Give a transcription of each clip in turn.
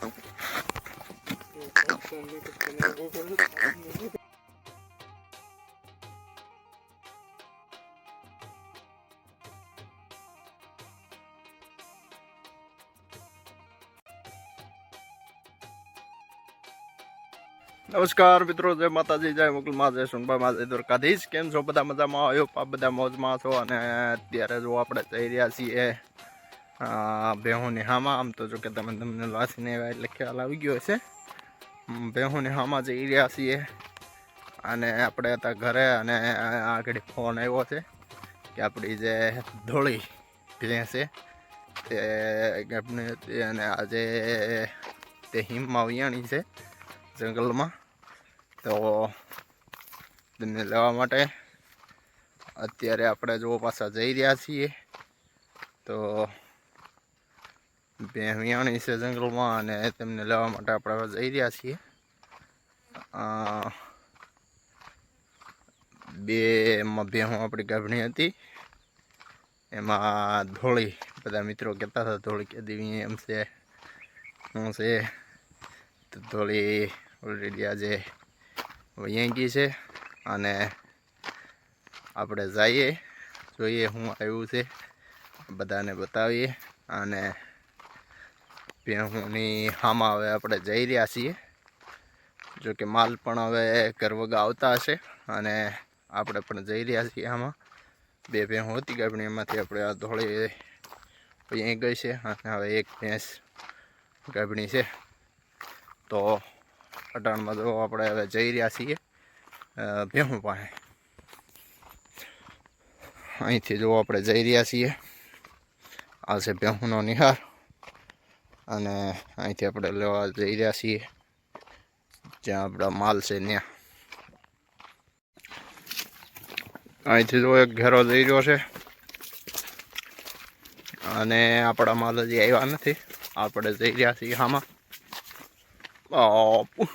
નમસ્કાર મિત્રો, જય માતાજી, જય મુકુલમાં જય સુનભાઈ માં જય દ્વારકાધીશ. કેમ છો? બધા મજામાં? આવ્યો બધા મોજમાં છો. અને અત્યારે જો આપણે જઈ રહ્યા છીએ બેહોની હામાં, આમ તો જો કે તમે તમને લાસીને એવા એટલે ખ્યાલ આવી ગયો હશે. બેહોની હામાં જઈ રહ્યા છીએ. અને આપણે હતા ઘરે અને આગળ ફોન આવ્યો છે કે આપણી જે ધોળી ભેંસ છે, તે હતી અને આજે તે હિમમાં વિયાણી છે જંગલમાં. તો તેમને લેવા માટે અત્યારે આપણે જો પાછા જઈ રહ્યા છીએ. તો વિયાણી છે, જંગલમાં અને તેમને લેવા માટે આપણે જઈ રહ્યા છીએ. બે એમાં બે હું આપણી ગાભણી હતી. એમાં ધોળી, બધા મિત્રો કહેતા હતા, ધોળી કે દેવી એમ છે શું છે. તો ધોળી ઓલરેડી આજે વૈયાંકી છે અને આપણે જઈએ, જોઈએ શું આવ્યું છે, બધાને બતાવીએ અને ભેહુની હામાં હવે આપણે જઈ રહ્યા છીએ. જો કે માલ પણ હવે કરવગા આવતા હશે અને આપણે પણ જઈ રહ્યા છીએ આમાં. બે ભેહું હતી ગાભણી એમાંથી આપણે આ ધોળી અહીં ગઈ છે અને હવે એક ભેંસ ગાભણી છે. તો અટાણમાં તો આપણે હવે જઈ રહ્યા છીએ ભેહું પાસે. અહીંથી જો આપણે જઈ રહ્યા છીએ. આ છે ભેહુંનો નિહાર. અને અહીંથી આપણે લેવા જઈ રહ્યા છીએ, જ્યાં આપણા માલ છે ત્યાં. અહીંથી જો એક ઘેરો જઈ રહ્યો છે. અને આપણા માલ હજી આવ્યા નથી. આપણે જઈ રહ્યા છીએ બાપુ.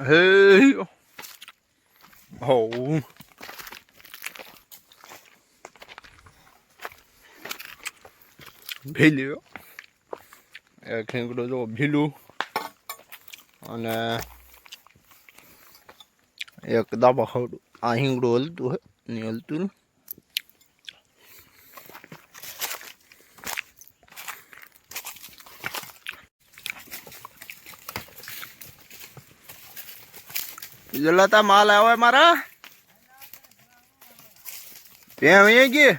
હે હો ભીલ્યો. એક હિંગડો જો ભીલું અને એક દાબા ખવડું આ હિંગડું હલતું હે નહીં હલતું ને. જલાતા માલ આવે મારા? ત્યાં અહીંયા ગઈ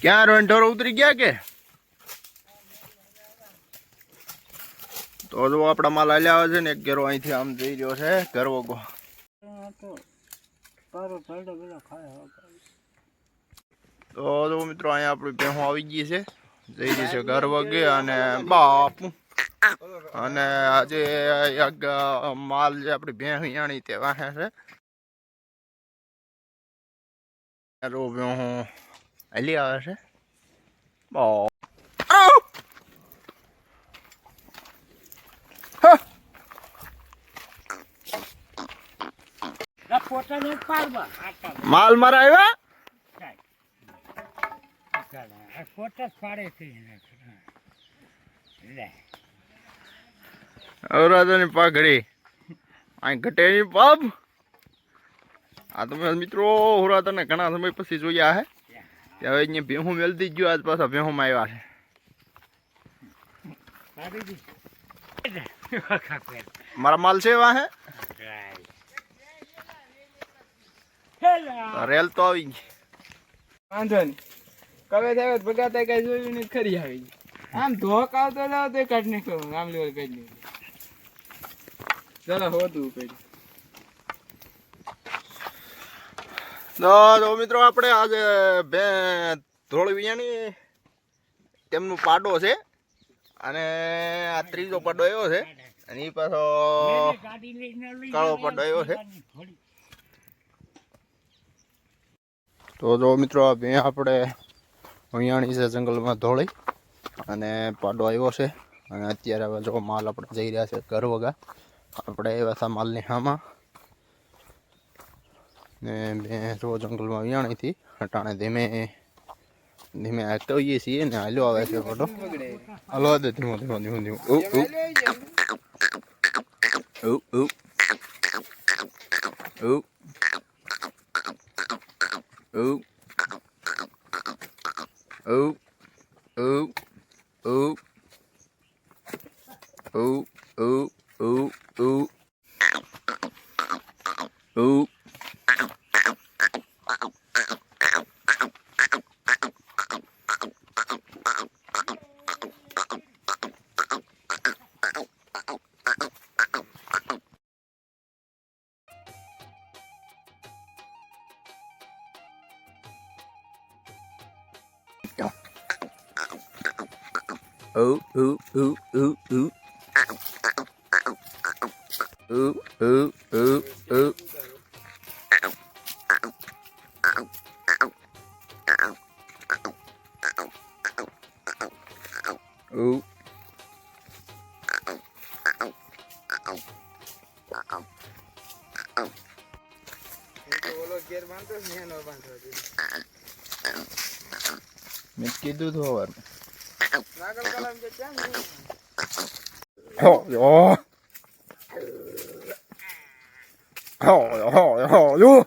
ક્યાં રોંઢોરો ઉતરી ગયા કે? તો જો આપણા માલ હાલ્યા આવે છે ને, એક ઘેરો અહીંથી આમ જઈ રહ્યો છે ઘરવો ગો તો જો મિત્રો, અહીંયા આપણી ભેહું આવી ગઈ છે. જઈ રહી છે ઘર વગે અને બાપુ. અને આજે એક માલ જે આપણી ભેં વિયાણી તે વાહે છે. રો ભેહું. હાલી આવે છે માલ મારા આવ્યા અવરાજાની પાઘડી. અહીં ઘટેની પાપ. આ તમે મિત્રો હોરાતાને ઘણા સમય પછી જોયા હે. કે હવે અહીંયા ભેહું મેલતી જ ગયો, આજ પાછા ભેહુંમાં આવ્યા છે. મારા માલ છે એવા હે? રેલ તો આવી ગઈ. વાંધો નહીં. કવે થાય ભગાતા કઈ જોયું નહીં, ખરી આવી આમ ધોક આવતો જાવ તો કાઢ નીકળો આમ લેવલ કાઢ નીકળો ચલો હોતું કઈ તો મિત્રો આપણે આજે બે ધોળી વિયાણી તેમનું પાડો છે અને આ ત્રીજો પાડો આવ્યો છે અને એ પાછો કાળો પાડો આવ્યો છે. તો જો મિત્રો આ બે આપણે વિયાણી છે જંગલમાં ધોળી અને પાડો આવ્યો છે. અને અત્યારે હવે જો માલ આપણે જઈ રહ્યા છે ઘર વગા આપણે એવા હતા માલની હામાં. ને બે રો જંગલમાં વિયાણી હતી. અટાણે ધીમે ધીમે હોઈએ છીએ ને હાલો આવે છે ફોટો. હાલો દે ધીમો ધીમો ધીમો ધીમો. ઓ ઓ ઓ ઓ ઓ ઓ ઓ ઓ ઓ ઓ ઓ ઓ ઓ Ooh, ooh, ooh, ooh, ooh. Ooh, ooh, ooh, ooh. Ooh. ઓલો ઘેર બાંધતો છે ને એનો બાંધતો છે. મેં કીધું તો વાર હો યો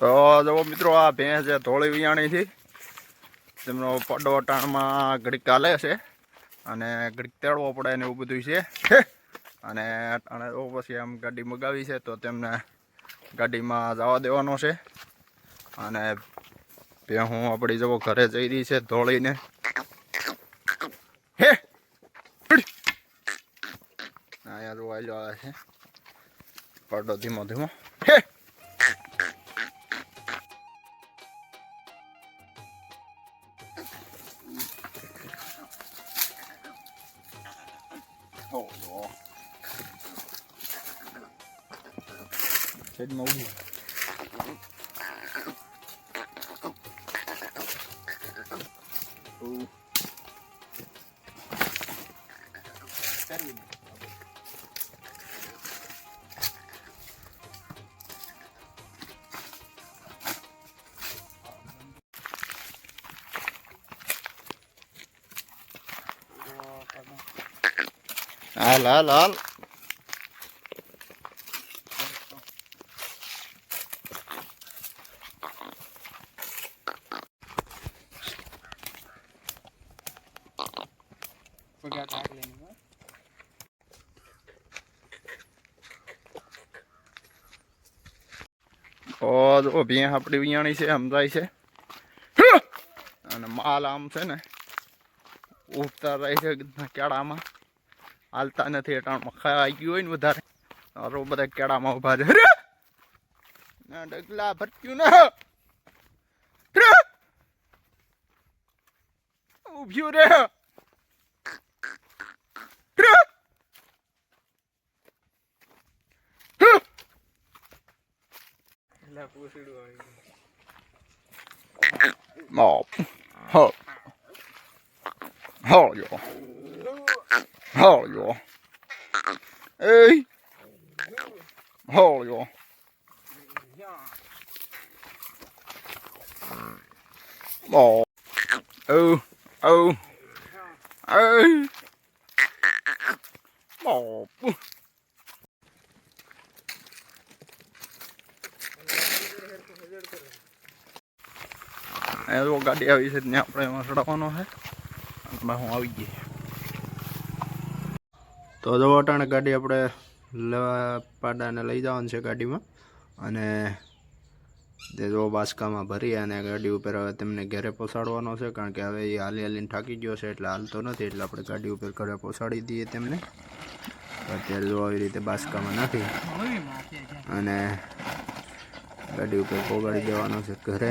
તો જુઓ મિત્રો, આ ભેંસ છે ધોળી વિયાણી છે, તેમનો પડો ટાણમાં ઘડીક ચાલે છે અને ઘડીક તેડવો પડે ને એવું બધું છે. અને અને તો પછી આમ ગાડી મગાવી છે, તો તેમને ગાડીમાં જવા દેવાનો છે. અને ભેહું આપણી જવો ઘરે જઈ રહી છે ધોળીને. હે! અહીંયા જો આલ્યો આવે છે. પડો ધીમો ધીમો. હે! Oh, hem Oeh. હાલ હાલ હાલ પગાર કાઢ લેને હો. ઓ જો ભેં આપણી વિયાણી છે, સમજાય છે? અને માલ આમ છે ને ઉગતા રહે છે કેળામાં હાલતા નથી એટાણમાં ખાઈ ગયું હોય ને વધારે. અરો બધા કેળામાં ઊભા છે! ના, ડગલા ભટક્યું ના. ઉભ્યું રે. No. oh, Hör jag. Hör jag. Hej. oh, jag. Ja. Oh. Oh. Hej. Mopp. અહીંયા જો ગાડી આવી છે, ત્યાં આપણે એમાં ચડાવવાનો છે. અને હું આવી ગઈ તો જો અટાણે ગાડી આપણે લેવા પાડાને લઈ જવાની છે ગાડીમાં. અને તે જો બાસકામાં ભરી અને ગાડી ઉપર હવે તેમને ઘરે પહોંચાડવાનો છે, કારણ કે હવે એ હાલી હાલીને થાકી ગયો છે, એટલે હાલતો નથી, એટલે આપણે ગાડી ઉપર ઘરે પહોંચાડી દઈએ તેમને. અત્યારે જો આવી રીતે બાસકામાં નાખી. અને ગાડી ઉપર પોગાડી દેવાનો છે ઘરે.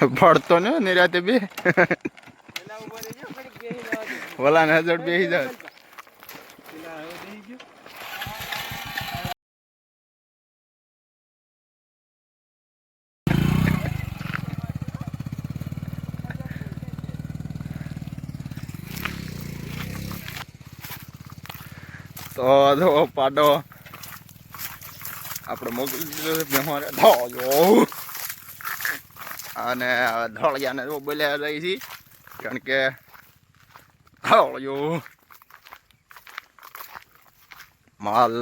પડતો ને નિરાતે બે. ઓલા ને હજર બેસી જાવ. તો જો પાડો. આપડે મોકલી દીધો અમારે જો. અને ધોળિયાને જો બોલ્યા રહી છે, કારણ કે ધોળિયું માલ.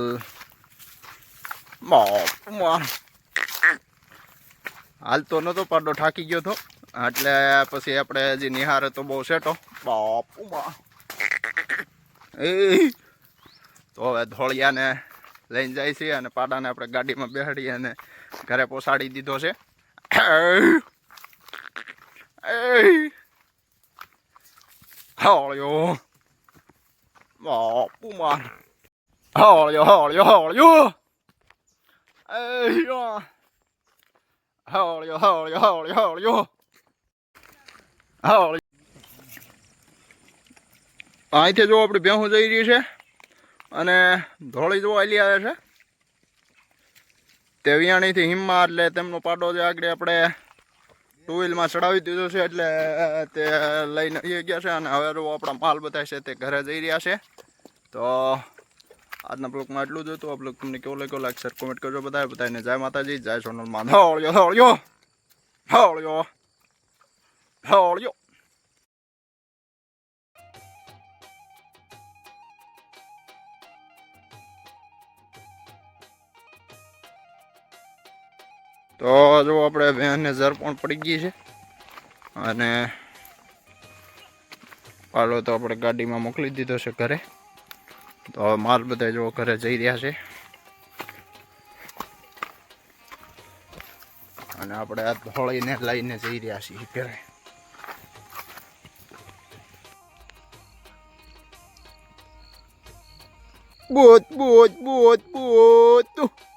હાલ તો નતો પાડો ઠાકી ગયો તો. એટલે પછી આપણે હજી નિહારે તો બહુ સેટો બાપુમાં એ. તો હવે ધોળિયાને લઈને જાય છે અને પાડાને આપણે ગાડીમાં બેસાડી અને ઘરે પહોંચાડી દીધો છે. Hey! Haljo! Maapumaan! Haljo, haljo, haljo! Ei joo! Haljo, haljo, haljo, haljo! Haljo! અહીંથી જો આપણી ભેહું જઈ રહી છે અને ધોળી જો આલી આવે છે તે વિયાણીથી હિમમાં એટલે તેમનો પાડો જે આગળ આપણે ટુ વ્હીલમાં ચડાવી દીધો છે એટલે તે લઈને આવી ગયા છે અને હવે આપણા માલ બધા છે તે ઘરે જઈ રહ્યા છે. તો આજના બ્લોગમાં એટલું જ હતું. આ બ્લોગ તમને કેવો લાગ્યો શેર, કોમેન્ટ કરજો બધા બધાને જય માતાજી, જય સોનલમાં ધોળ્યો ધોળ્યો ધોળ્યો ધોળ્યો તો જો આપણે બેનને ઝર પણ પડી ગઈ છે. અને પાલો તો આપણે ગાડીમાં મોકલી દીધો છે ઘરે. તો હવે માલ બધા જો ઘરે જઈ રહ્યા છે. અને આપણે આ ધોળીને લઈને જઈ રહ્યા છીએ ઘરે. બોત બોત બોત બોત